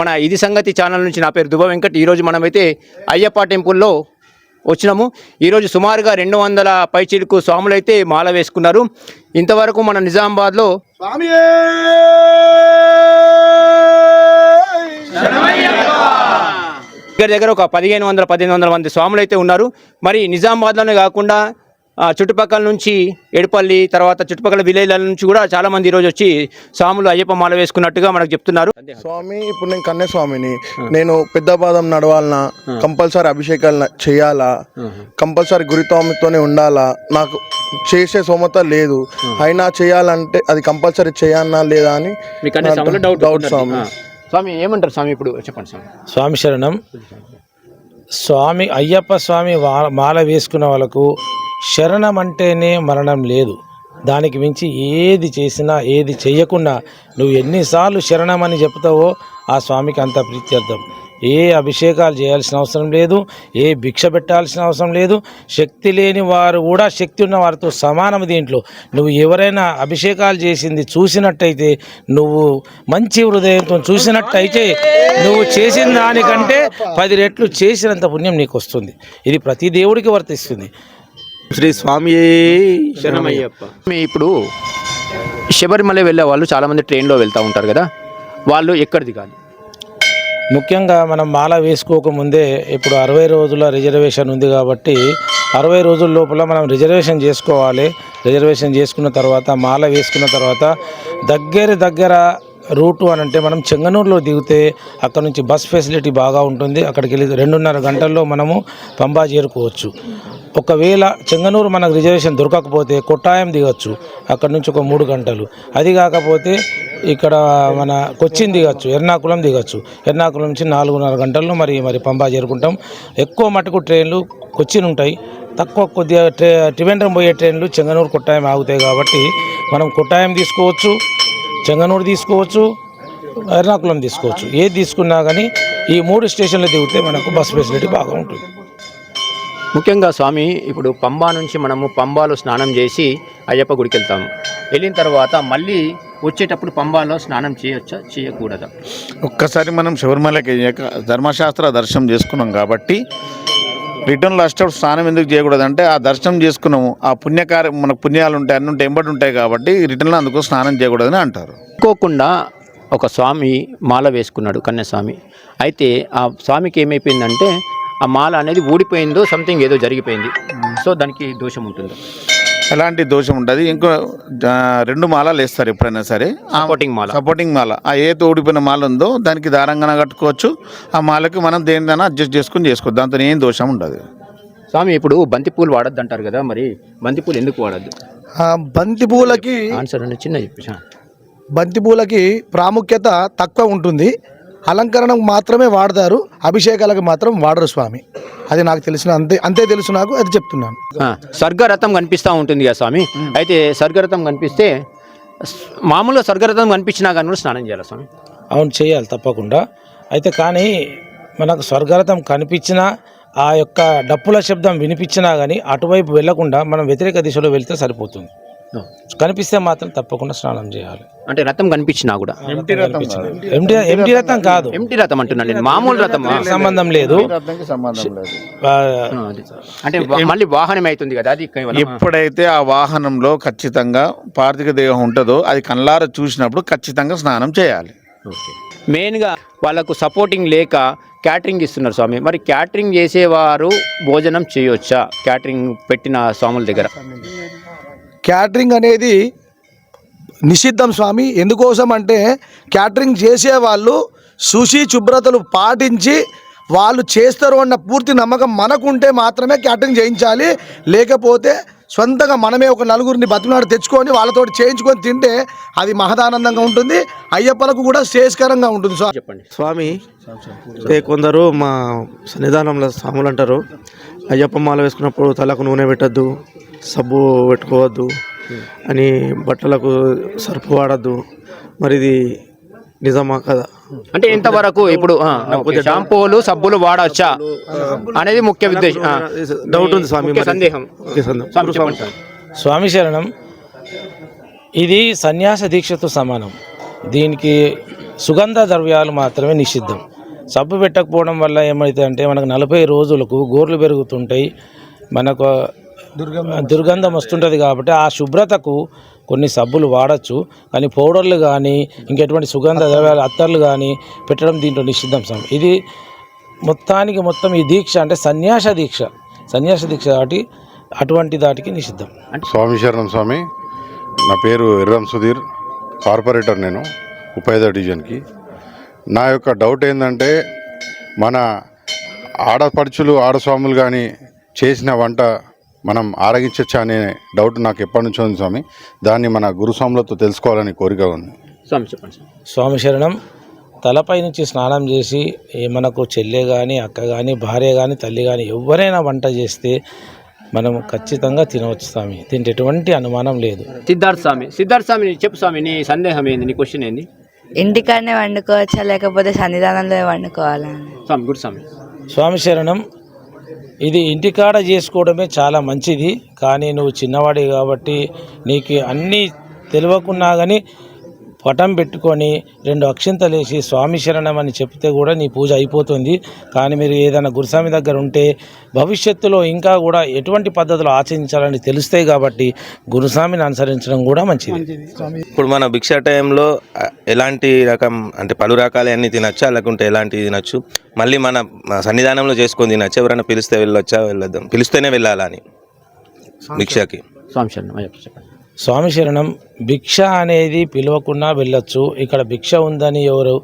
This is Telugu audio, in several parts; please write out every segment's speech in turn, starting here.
మన ఇది సంగతి ఛానల్ నుంచి నా పేరు దుబ వెంకట్. ఈరోజు మనమైతే అయ్యప్ప టెంపుల్లో వచ్చినాము. ఈరోజు సుమారుగా రెండు వందల పైచీలకు స్వాములు అయితే మాల వేసుకున్నారు. ఇంతవరకు మన నిజామాబాద్లో స్వామి దగ్గర దగ్గర ఒక పదిహేను వందల పదిహేను వందల మంది స్వాములు అయితే ఉన్నారు. మరి నిజామాబాద్లోనే కాకుండా చుట్టుపక్కల నుంచి ఎడపల్లి తర్వాత చుట్టుపక్కల విలేజ్ల నుంచి కూడా చాలా మంది ఈరోజు వచ్చి స్వాములు అయ్యప్ప మాల వేసుకున్నట్టుగా మనకు చెప్తున్నారు. స్వామి ఇప్పుడు నేను కన్య స్వామిని నేను పెద్ద పాదం నడవాలనా కంపల్సరీ అభిషేకాలు చేయాలా? కంపల్సరీ గురితోమితోనే ఉండాలా? నాకు చేసే సోమత లేదు. అయినా చేయాలంటే అది కంపల్సరీ చేయాలనా లేదా అని డౌట్ స్వామి. స్వామి ఏమంటారు స్వామి ఇప్పుడు? చెప్పండి స్వామి. స్వామి శరణం. స్వామి అయ్యప్ప స్వామి మాల వేసుకున్న వాళ్ళకు శరణం అంటేనే మరణం లేదు. దానికి మించి ఏది చేసినా ఏది చేయకుండా నువ్వు ఎన్నిసార్లు శరణం అని చెప్తావో ఆ స్వామికి అంత ప్రీత్యర్థం ఏ అభిషేకాలు చేయాల్సిన అవసరం లేదు ఏ భిక్ష పెట్టాల్సిన అవసరం లేదు. శక్తి లేని వారు కూడా శక్తి ఉన్న వారితో సమానం దీంట్లో. నువ్వు ఎవరైనా అభిషేకాలు చేసింది చూసినట్టయితే నువ్వు మంచి హృదయంతో చూసినట్టయితే నువ్వు చేసిన దానికంటే పది రెట్లు చేసినంత పుణ్యం నీకు వస్తుంది ఇది ప్రతి దేవుడికి వర్తిస్తుంది. శ్రీ స్వామి శరణమయ్యప్ప. మీ ఇప్పుడు శబరిమల వెళ్ళే వాళ్ళు చాలా మంది ట్రైన్లో వెళ్తూ ఉంటారు కదా వాళ్ళు ఎక్కడ దిగాలి ముఖ్యంగా మనం మాల వేసుకోకముందే ఇప్పుడు అరవై రోజుల రిజర్వేషన్ ఉంది కాబట్టి అరవై రోజుల లోపల మనం రిజర్వేషన్ చేసుకోవాలి. రిజర్వేషన్ చేసుకున్న తర్వాత మాల వేసుకున్న తర్వాత దగ్గర దగ్గర రూటు అని అంటే మనం చెంగనూరులో దిగితే అక్కడ నుంచి బస్ ఫెసిలిటీ బాగా ఉంటుంది. అక్కడికి వెళ్ళి రెండున్నర గంటల్లో మనము పంబా చేరుకోవచ్చు. ఒకవేళ చెంగనూరు మనకు రిజర్వేషన్ దొరకకపోతే కొట్టాయం దిగచ్చు. అక్కడ నుంచి ఒక మూడు గంటలు. అది కాకపోతే ఇక్కడ మన కొచ్చిన్ దిగచ్చు ఎర్నాకుళం దిగచ్చు. ఎర్నాకుళం నుంచి నాలుగున్నర గంటల్లో మరి మరి పంబా చేరుకుంటాం. ఎక్కువ మటుకు ట్రైన్లు కొచ్చిన్ ఉంటాయి. తక్కువ కొద్దిగా ట్రే త్రివేంద్రం పోయే ట్రైన్లు చెంగనూరు కొట్టాయం ఆగుతాయి కాబట్టి మనం కొట్టాయం తీసుకోవచ్చు. చెంగనూరు తీసుకోవచ్చు ఎర్నాకుళం తీసుకోవచ్చు. ఏది తీసుకున్నా కానీ ఈ మూడు స్టేషన్లు దిగితే మనకు బస్ ఫెసిలిటీ బాగా ఉంటుంది. ముఖ్యంగా స్వామి ఇప్పుడు పంబా నుంచి మనము పంబాలో స్నానం చేసి అయ్యప్ప గుడికి వెళ్తాము వెళ్ళిన తర్వాత మళ్ళీ వచ్చేటప్పుడు పంబాలో స్నానం చేయొచ్చా చేయకూడదా? ఒక్కసారి మనం శబరిమలకి వెళ్ళాక ధర్మశాస్త్ర దర్శనం చేసుకున్నాం కాబట్టి రిటర్న్లో వచ్చేటప్పుడు స్నానం ఎందుకు చేయకూడదంటే ఆ దర్శనం చేసుకున్నాము. ఆ పుణ్యకార్యం మనకు పుణ్యాలు ఉంటాయి అన్ని ఉంటాయి ఎంబడి ఉంటాయి కాబట్టి రిటర్న్లో అందుకు స్నానం చేయకూడదని అంటారు. అనుకోకుండా ఒక స్వామి మాల వేసుకున్నాడు కన్యాస్వామి. అయితే ఆ స్వామికి ఏమైపోయిందంటే ఆ మాల అనేది ఊడిపోయిందో సంథింగ్ ఏదో జరిగిపోయింది. సో దానికి దోషం ఉంటుంది. ఎలాంటి దోషం ఉంటుంది ఇంకో రెండు మాలలు వేస్తారు ఎప్పుడైనా సరే. ఆ సపోర్టింగ్ మాల. సపోర్టింగ్ మాల. ఆ ఏ ఊడిపోయిన మాల ఉందో దానికి దారంగా కట్టుకోవచ్చు. ఆ మాలకి మనం దేనిదైనా అడ్జస్ట్ చేసుకుని చేసుకోవచ్చు. దాంతో ఏం దోషం ఉండదు. స్వామి ఇప్పుడు బంతిపూలు వాడద్దు అంటారు కదా మరి బంతిపూలు ఎందుకు వాడద్దు? బంతి పూలకి ఆన్సర్ చిన్న చెప్పేసా బంతి పూలకి ప్రాముఖ్యత తక్కువ ఉంటుంది. అలంకరణకు మాత్రమే వాడతారు అభిషేకాలకు మాత్రం వాడరు స్వామి. అది నాకు తెలిసిన అంతే అంతే తెలుసు నాకు అది చెప్తున్నాను. స్వర్గరథం కనిపిస్తూ ఉంటుంది కదా స్వామి. అయితే స్వర్గరథం కనిపిస్తే మామూలుగా స్వర్గరథం కనిపించినా కానీ కూడా స్నానం చేయాలి స్వామి? అవును చేయాలి తప్పకుండా. అయితే కానీ మనకు స్వర్గరథం కనిపించినా ఆ యొక్క డప్పుల శబ్దం వినిపించినా కానీ అటువైపు వెళ్ళకుండా మనం వ్యతిరేక దిశలో వెళ్తే సరిపోతుంది. కనిపిస్తే మాత్రం తప్పకుండా స్నానం చేయాలి. అంటే రథం కనిపించినా కూడా? ఎంటీ ఎంటీ రథం కాదు. ఎంటీ రథం అంటున్నాను నేను మామూలు రథం సంబంధం లేదు. సంబంధం లేదు. ఆ, అంటే మళ్ళీ వాహనం అవుతుంది కదా అది ఎప్పుడైతే ఆ వాహనంలో ఖచ్చితంగా పార్థిక దేహం ఉంటుందో అది కళ్ళార చూసినప్పుడు ఖచ్చితంగా స్నానం చేయాలి. మెయిన్గా వాళ్ళకు సపోర్టింగ్ లేక క్యాటరింగ్ ఇస్తున్నారు స్వామి. మరి క్యాటరింగ్ చేసేవారు భోజనం చేయొచ్చా? క్యాటరింగ్ పెట్టిన స్వాముల దగ్గర? క్యాటరింగ్ అనేది నిషిద్ధం స్వామి. ఎందుకోసం అంటే క్యాటరింగ్ చేసే వాళ్ళు శుచి శుభ్రతలు పాటించి వాళ్ళు చేస్తారు అన్న పూర్తి నమ్మకం మనకుంటే మాత్రమే క్యాటరింగ్ చేయించాలి. లేకపోతే సొంతంగా మనమే ఒక నలుగురిని బతుకునాడు తెచ్చుకొని వాళ్ళతోటి చేయించుకొని తింటే అది మహదానందంగా ఉంటుంది అయ్యప్పలకు కూడా శ్రేయస్కరంగా ఉంటుంది. స్వామి చెప్పండి. స్వామి కొందరు మా సన్నిధానంలో స్వాములు అంటారు అయ్యప్ప మాల వేసుకున్నప్పుడు తలకు నూనె పెట్టద్దు సబ్బు పెట్టుకోవద్దు అని బట్టలకు సర్పు వాడద్దు. మరి ఇది నిజమా కదా? అంటే ఇంతవరకు ఇప్పుడు షాంపూలు సబ్బులు వాడచ్చా? అనేది ముఖ్య ఉద్దేశం. డౌట్ ఉంది స్వామి. సందేహం. ఓకే సందేహం. స్వామి చెప్పండి. స్వామి. స్వామి శరణం ఇది సన్యాస దీక్షతో సమానం. దీనికి సుగంధ ద్రవ్యాలు మాత్రమే నిషిద్ధం. సబ్బు పెట్టకపోవడం వల్ల ఏమవుతుందంటే మనకు నలభై రోజులకు గోర్లు పెరుగుతుంటాయి. మనకు దుర్గంధం వస్తుంటుంది కాబట్టి ఆ శుభ్రతకు కొన్ని సబ్బులు వాడచ్చు కానీ పౌడర్లు కానీ ఇంకెటువంటి సుగంధ ద్రవ్యాలు అత్తర్లు కానీ పెట్టడం దీంట్లో నిషిద్ధం స్వామి ఇది మొత్తానికి మొత్తం ఈ దీక్ష అంటే సన్యాస దీక్ష. సన్యాస దీక్ష దాటి అటువంటి దాటికి నిషిద్ధం. స్వామి శరణం స్వామి నా పేరు ఎర్రం సుధీర్ కార్పొరేటర్ నేను ఉపాధి డివిజన్కి. నా యొక్క డౌట్ ఏంటంటే మన ఆడపడుచులు ఆడస్వాములు కానీ చేసిన వంట మనం ఆరగించచ్చా అనే డౌట్ నాకు ఎప్పటి నుంచో ఉంది స్వామి. దాన్ని మన గురుస్వాములతో తెలుసుకోవాలని కోరిక ఉంది. స్వామి చెప్పండి స్వామి. శరణం తలపై నుంచి స్నానం చేసి ఏ మనకు చెల్లె కానీ అక్క కానీ భార్య కానీ తల్లి కానీ ఎవరైనా వంట చేస్తే మనం ఖచ్చితంగా తినవచ్చు స్వామి. దీంట్లో ఎటువంటి అనుమానం లేదు. సిద్ధార్థ స్వామి సిద్ధార్థ స్వామి చెప్పు స్వామి నీ సందేహం ఏంది? నీ క్వశ్చన్ ఏంది? ఇంటికాడనే వండుకోవచ్చా లేకపోతే సన్నిధానంలో వండుకోవాలా? స్వామి గుడ్ స్వామి. స్వామి శరణం ఇది ఇంటికాడ చేసుకోవడమే చాలా మంచిది. కానీ నువ్వు చిన్నవాడి కాబట్టి నీకు అన్నీ తెలియకున్నా కానీ పటం పెట్టుకొని రెండు అక్షింతలు వేసి స్వామి శరణం అని చెప్తే కూడా నీ పూజ అయిపోతుంది. కానీ మీరు ఏదైనా గురుస్వామి దగ్గర ఉంటే భవిష్యత్తులో ఇంకా కూడా ఎటువంటి పద్ధతులు ఆచరించాలని తెలుస్తాయి కాబట్టి గురుస్వామిని అనుసరించడం కూడా మంచిది. ఇప్పుడు మన భిక్ష టైంలో ఎలాంటి రకం అంటే పలు రకాలు అన్ని తినచ్చా? లేకుంటే ఎలాంటివి తినచ్చు? మళ్ళీ మన సన్నిధానంలో చేసుకొని తినచ్చు? ఎవరైనా పిలిస్తే వెళ్ళొచ్చా? వెళ్ళొద్దాం? పిలిస్తేనే వెళ్ళాలా అని? భిక్షకి. స్వామి శరణం స్వామి శరణం భిక్ష అనేది పిలవకుండా వెళ్ళొచ్చు. ఇక్కడ భిక్ష ఉందని ఎవరు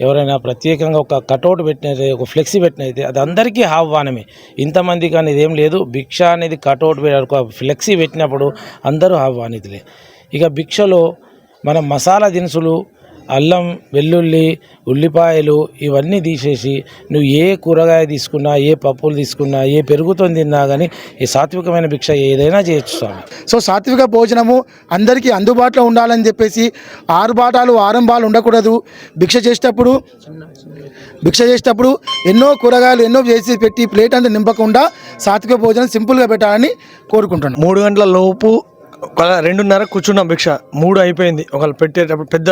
ఎవరైనా ప్రత్యేకంగా ఒక కటౌట్ పెట్టినైతే ఒక ఫ్లెక్సీ పెట్టినైతే అది అందరికీ ఆహ్వానమే. ఇంతమంది కానీ ఇదేం లేదు. భిక్ష అనేది కటౌట్ ఒక ఫ్లెక్సీ పెట్టినప్పుడు అందరూ ఆహ్వానితులే. ఇక భిక్షలో మనం మసాలా దినుసులు అల్లం వెల్లుల్లి ఉల్లిపాయలు ఇవన్నీ తీసేసి నువ్వు ఏ కూరగాయ తీసుకున్నా ఏ పప్పులు తీసుకున్నా ఏ పెరుగుతో తిన్నా కానీ ఈ సాత్వికమైన భిక్ష ఏదైనా చేయొచ్చు స్వామి. సో సాత్విక భోజనము అందరికీ అందుబాటులో ఉండాలని చెప్పేసి ఆరు బాటాలు ఆరంభాలు ఉండకూడదు. భిక్ష చేసేటప్పుడు భిక్ష చేసేటప్పుడు ఎన్నో కూరగాయలు ఎన్నో చేసి పెట్టి ప్లేట్ అంతా నింపకుండా సాత్విక భోజనం సింపుల్గా పెట్టాలని కోరుకుంటున్నాను. మూడు గంటల లోపు ఒక రెండున్నర కూర్చున్నాం భిక్ష మూడు అయిపోయింది. ఒకళ్ళు పెట్టేటప్పుడు పెద్ద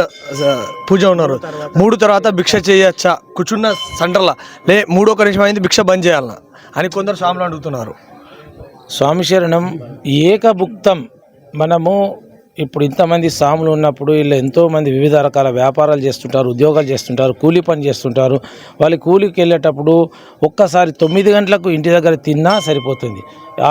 పూజ ఉన్నారు. మూడు తర్వాత భిక్ష చేయొచ్చా? కూర్చున్న సెంటర్లో లే మూడు ఒక నిమిషం అయింది భిక్ష బంద్ చేయాలన్నా అని కొందరు స్వాములు అడుగుతున్నారు. స్వామి శరణం ఏకభుక్తం మనము ఇప్పుడు ఇంతమంది సాములు ఉన్నప్పుడు వీళ్ళు ఎంతోమంది వివిధ రకాల వ్యాపారాలు చేస్తుంటారు ఉద్యోగాలు చేస్తుంటారు కూలీ పని చేస్తుంటారు. వాళ్ళు కూలీకి వెళ్ళేటప్పుడు ఒక్కసారి తొమ్మిది గంటలకు ఇంటి దగ్గర తిన్నా సరిపోతుంది.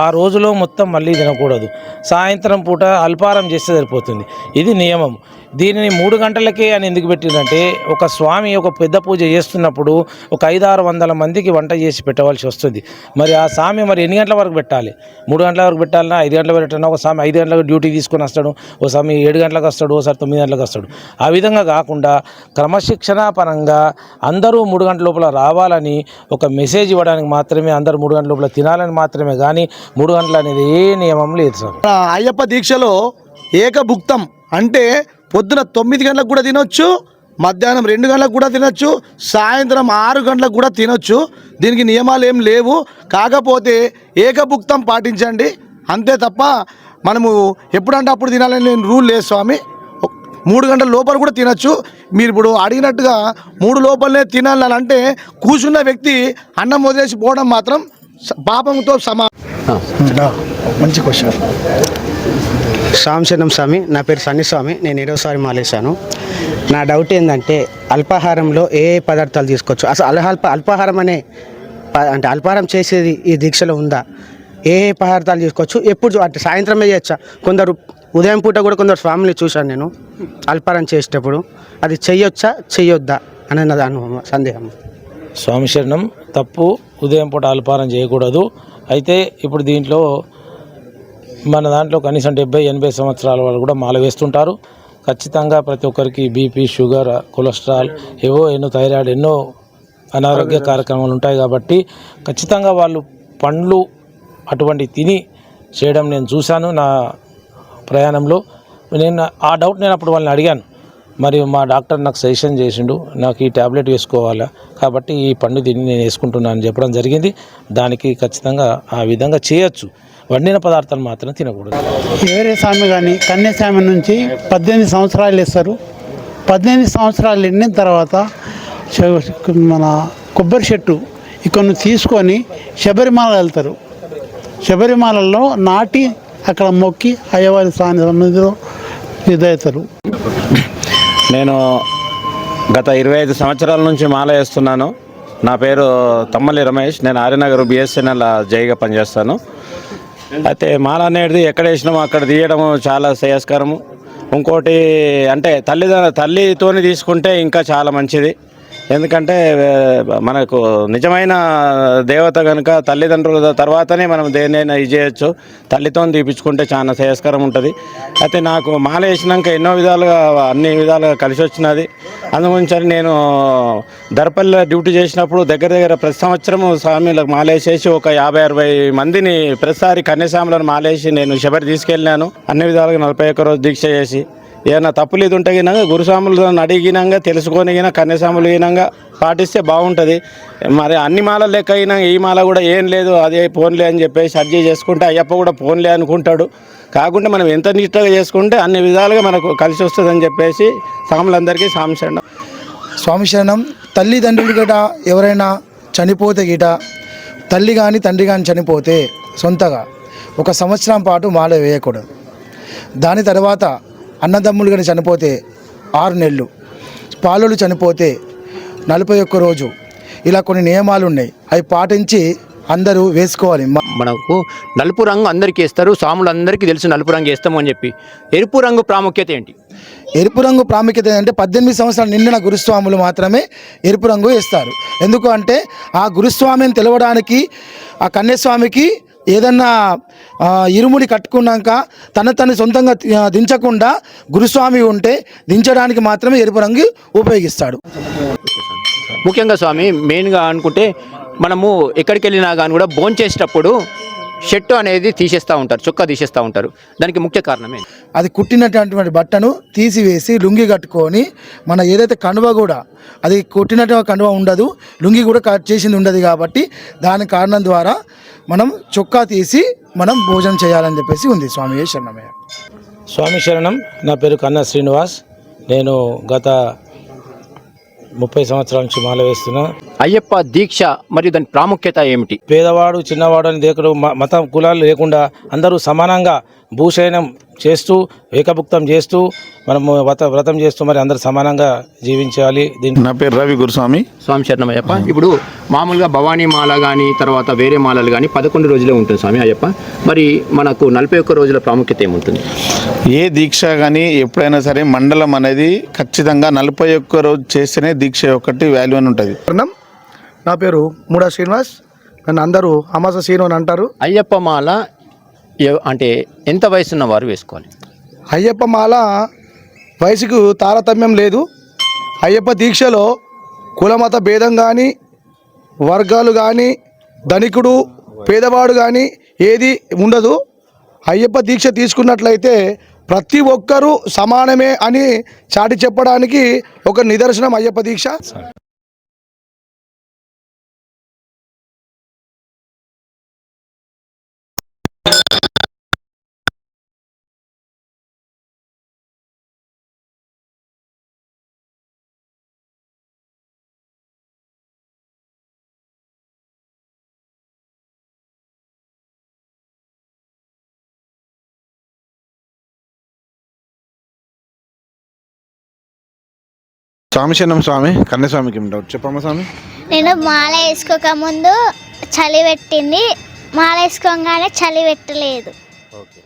ఆ రోజులో మొత్తం మళ్ళీ తినకూడదు. సాయంత్రం పూట అల్పారం చేస్తే సరిపోతుంది. ఇది నియమం. దీనిని మూడు గంటలకే అని ఎందుకు పెట్టిందంటే ఒక స్వామి ఒక పెద్ద పూజ చేస్తున్నప్పుడు ఒక ఐదు ఆరు వందల మందికి వంట చేసి పెట్టవలసి వస్తుంది. మరి ఆ స్వామి మరి ఎన్ని గంటల వరకు పెట్టాలి? మూడు గంటల వరకు పెట్టాలన్నా ఐదు గంటల వరకు పెట్టాలన్నా ఒక స్వామి ఐదు గంటలకు డ్యూటీ తీసుకొని వస్తాడు ఓ స్వామి ఏడు గంటలకు వస్తాడు ఓసారి తొమ్మిది గంటలకు వస్తాడు. ఆ విధంగా కాకుండా క్రమశిక్షణ పరంగా అందరూ మూడు గంటల లోపల రావాలని ఒక మెసేజ్ ఇవ్వడానికి మాత్రమే అందరూ మూడు గంటల లోపల తినాలని మాత్రమే కానీ మూడు గంటలు అనేది ఏ నియమం లేదు సార్. అయ్యప్ప దీక్షలో ఏకభుక్తం అంటే పొద్దున తొమ్మిది గంటలకు కూడా తినొచ్చు మధ్యాహ్నం రెండు గంటలకు కూడా తినొచ్చు సాయంత్రం ఆరు గంటలకు కూడా తినొచ్చు. దీనికి నియమాలు ఏం లేవు. కాకపోతే ఏకభుక్తం పాటించండి. అంతే తప్ప మనము ఎప్పుడంటే అప్పుడు తినాలని నేను రూల్ లేదు స్వామి. మూడు గంటల లోపల కూడా తినొచ్చు. మీరు ఇప్పుడు అడిగినట్టుగా మూడు లోపలనే తినాలని అంటే కూర్చున్న వ్యక్తి అన్నం వదిలేసి పోవడం మాత్రం పాపంతో సమా మంచి క్వశ్చన్ సాంశనం స్వామి నా పేరు సన్ని స్వామి నేను ఏడవసారి మాలేశాను. నా డౌట్ ఏంటంటే అల్పాహారంలో ఏ ఏ పదార్థాలు తీసుకోవచ్చు? అసలు అల్హల్ప అల్పాహారం అనే ప- అంటే అల్పాహారం చేసేది ఈ దీక్షలో ఉందా? ఏ ఏ పదార్థాలు తీసుకోవచ్చు? ఎప్పుడు అంటే సాయంత్రమే చేయొచ్చా? కొందరు ఉదయం పూట కూడా కొందరు స్వామిని చూశాను నేను అల్పాహారం చేసేటప్పుడు. అది చెయ్యొచ్చా? చెయ్యొద్దా? అనేది నా అనుభవం సందేహం. స్వామి శరణం తప్పు. ఉదయం పూట అల్పారం చేయకూడదు. అయితే ఇప్పుడు దీంట్లో మన దాంట్లో కనీసం డెబ్బై ఎనభై సంవత్సరాల వాళ్ళు కూడా మాల వేస్తుంటారు. ఖచ్చితంగా ప్రతి ఒక్కరికి బీపీ షుగర్ కొలెస్ట్రాల్ ఏవో ఎన్నో థైరాయిడ్ ఎన్నో అనారోగ్య కార్యక్రమాలు ఉంటాయి కాబట్టి ఖచ్చితంగా వాళ్ళు పండ్లు అటువంటి తిని చేయడం నేను చూశాను నా ప్రయాణంలో. నేను ఆ డౌట్ నేను అప్పుడు వాళ్ళని అడిగాను. మరి మా డాక్టర్ నాకు సజెషన్ చేసిండు నాకు ఈ ట్యాబ్లెట్ వేసుకోవాలా కాబట్టి ఈ పండు తిని నేను వేసుకుంటున్నాను చెప్పడం జరిగింది. దానికి ఖచ్చితంగా ఆ విధంగా చేయొచ్చు. వండిన పదార్థాలు మాత్రం తినకూడదు. వేరే స్వామి కానీ కన్యాస్వామి నుంచి పద్దెనిమిది సంవత్సరాలు ఇస్తారు పద్దెనిమిది సంవత్సరాలు నిండిన తర్వాత మన కొబ్బరి చెట్టు ఇక్కడ తీసుకొని శబరిమల వెళ్తారు. శబరిమలలో నాటి అక్కడ మొక్కి అయ్యవారి స్వామి సన్నిధిలో ఇదవుతారు నేను గత ఇరవై ఐదు సంవత్సరాల నుంచి మాల వేస్తున్నాను. నా పేరు తమ్మలి రమేష్. నేను ఆర్యనగర్ బిఎస్ఎన్ఎల్ జైగా పనిచేస్తాను. అయితే మాల అనేది ఎక్కడ వేసినామో అక్కడ తీయడము చాలా శ్రేయస్కరము. ఇంకోటి అంటే తల్లిదండ్రుల తల్లితోని తీసుకుంటే ఇంకా చాలా మంచిది. ఎందుకంటే మనకు నిజమైన దేవత కనుక తల్లిదండ్రుల తర్వాతనే మనం దేన్నైనా ఇది చేయొచ్చు. తల్లితో తీపించుకుంటే చాలా శ్రేయస్కరం ఉంటుంది. అయితే నాకు మాల వేసినాక ఎన్నో విధాలుగా అన్ని విధాలుగా కలిసి వచ్చినది. అందుగురించి నేను దర్పల్లిలో డ్యూటీ చేసినప్పుడు దగ్గర దగ్గర ప్రతి సంవత్సరం స్వామిలకు మాలేసేసి ఒక యాభై అరవై మందిని ప్రతిసారి కన్యాస్వాములను మాలేసి నేను శబరి తీసుకెళ్ళినాను. అన్ని విధాలుగా నలభై ఒక్క రోజు దీక్ష చేసి ఏదైనా తప్పులు ఇది ఉంటే గినంగా గురుస్వాములను అడిగినాక తెలుసుకొని గిన కన్యస్వాములు గినంగా పాటిస్తే బాగుంటుంది. మరి అన్ని మాల లెక్క అయినా ఈ మాల కూడా ఏం లేదు అదే ఫోన్లే అని చెప్పేసి అడ్జస్ట్ చేసుకుంటే అయ్యప్ప కూడా ఫోన్లే అనుకుంటాడు. కాకుండా మనం ఎంత నిష్టగా చేసుకుంటే అన్ని విధాలుగా మనకు కలిసి వస్తుందని చెప్పేసి స్వాములందరికీ సాంశండం స్వామి శరణం. తల్లిదండ్రులు గట ఎవరైనా చనిపోతే గిట తల్లి కానీ తండ్రి కానీ చనిపోతే సొంతగా ఒక సంవత్సరం పాటు మాల వేయకూడదు. దాని తర్వాత అన్నదమ్ములు కానీ చనిపోతే ఆరు నెలలు పాలులు చనిపోతే నలభై ఒక్క రోజు. ఇలా కొన్ని నియమాలు ఉన్నాయి అవి పాటించి అందరూ వేసుకోవాలి. మనకు నలుపు రంగు అందరికీ ఇస్తారు స్వాములు అందరికీ తెలుసు నలుపు రంగు వేస్తాము అని చెప్పి. ఎరుపు రంగు ప్రాముఖ్యత ఏంటి? ఎరుపు రంగు ప్రాముఖ్యత ఏంటంటే పద్దెనిమిది సంవత్సరాలు నిండిన గురుస్వాములు మాత్రమే ఎరుపు రంగు వేస్తారు ఎందుకు అంటే ఆ గురుస్వామిని తెలవడానికి ఆ కన్యస్వామికి ఏదన్నా ఇరుముడి కట్టుకున్నాక తన తను సొంతంగా దించకుండా గురుస్వామి ఉంటే దించడానికి మాత్రమే ఎరుపు రంగు ఉపయోగిస్తాడు. ముఖ్యంగా స్వామి మెయిన్గా అనుకుంటే మనము ఎక్కడికి వెళ్ళినా కానీ కూడా భోంచేసేటప్పుడు షర్టు అనేది తీసేస్తూ ఉంటారు చొక్కా తీసేస్తూ ఉంటారు. దానికి ముఖ్య కారణమే అది కుట్టినటువంటి బట్టను తీసివేసి లుంగి కట్టుకొని మన ఏదైతే కండువ కూడా అది కుట్టినటువంటి కండువ ఉండదు లుంగి కూడా కట్ చేసింది ఉండదు కాబట్టి దాని కారణం ద్వారా మనం చొక్కా తీసి మనం భోజనం చేయాలని చెప్పేసి ఉంది స్వామి శరణమయ్య స్వామి శరణం. నా పేరు కన్నా శ్రీనివాస్. నేను గత ముప్పై సంవత్సరాల నుంచి మాల వేస్తున్నా. అయ్యప్ప దీక్ష మరియు దాని ప్రాముఖ్యత ఏమిటి? పేదవాడు చిన్నవాడు అని దేకుడు మ- మతం కులాలు లేకుండా అందరూ సమానంగా భూషయనం చేస్తూ ఏకభుక్తం చేస్తూ మనము వ్రత వ్రతం చేస్తూ మరి అందరూ సమానంగా జీవించాలి. దీంట్లో నా పేరు రవి గురుస్వామి. స్వామి శరణం అయ్యప్ప ఇప్పుడు మామూలుగా భవానీ మాల కానీ తర్వాత వేరే మాలలు కానీ పదకొండు రోజులే ఉంటుంది స్వామి అయ్యప్ప. మరి మనకు నలభై ఒక్క రోజుల ప్రాముఖ్యత ఏముంటుంది? ఏ దీక్ష కానీ ఎప్పుడైనా సరే మండలం అనేది ఖచ్చితంగా నలభై ఒక్క రోజు చేస్తేనే దీక్ష ఒకటి వాల్యూ అని ఉంటుంది. నా పేరు మూడా శ్రీనివాస్. నన్ను అందరూ అమాస శ్రీను అని అంటారు. అయ్యప్ప మాల అంటే ఎంత వయసున్న వారు వేసుకోవాలి? అయ్యప్ప మాల వయసుకు తారతమ్యం లేదు. అయ్యప్ప దీక్షలో కులమత భేదం కానీ వర్గాలు కానీ ధనికుడు పేదవాడు కానీ ఏది ఉండదు. అయ్యప్ప దీక్ష తీసుకున్నట్లయితే ప్రతి ఒక్కరూ సమానమే అని చాటి చెప్పడానికి ఒక నిదర్శనం అయ్యప్ప దీక్ష. స్వామి శరణం స్వామి కన్యస్వామికి ఏం డౌట్ చెప్పమ్మా స్వామి. నేను మాల వేసుకోక ముందు చలి పెట్టింది. మాల వేసుకోగానే చలి పెట్టలేదు. ఓకే.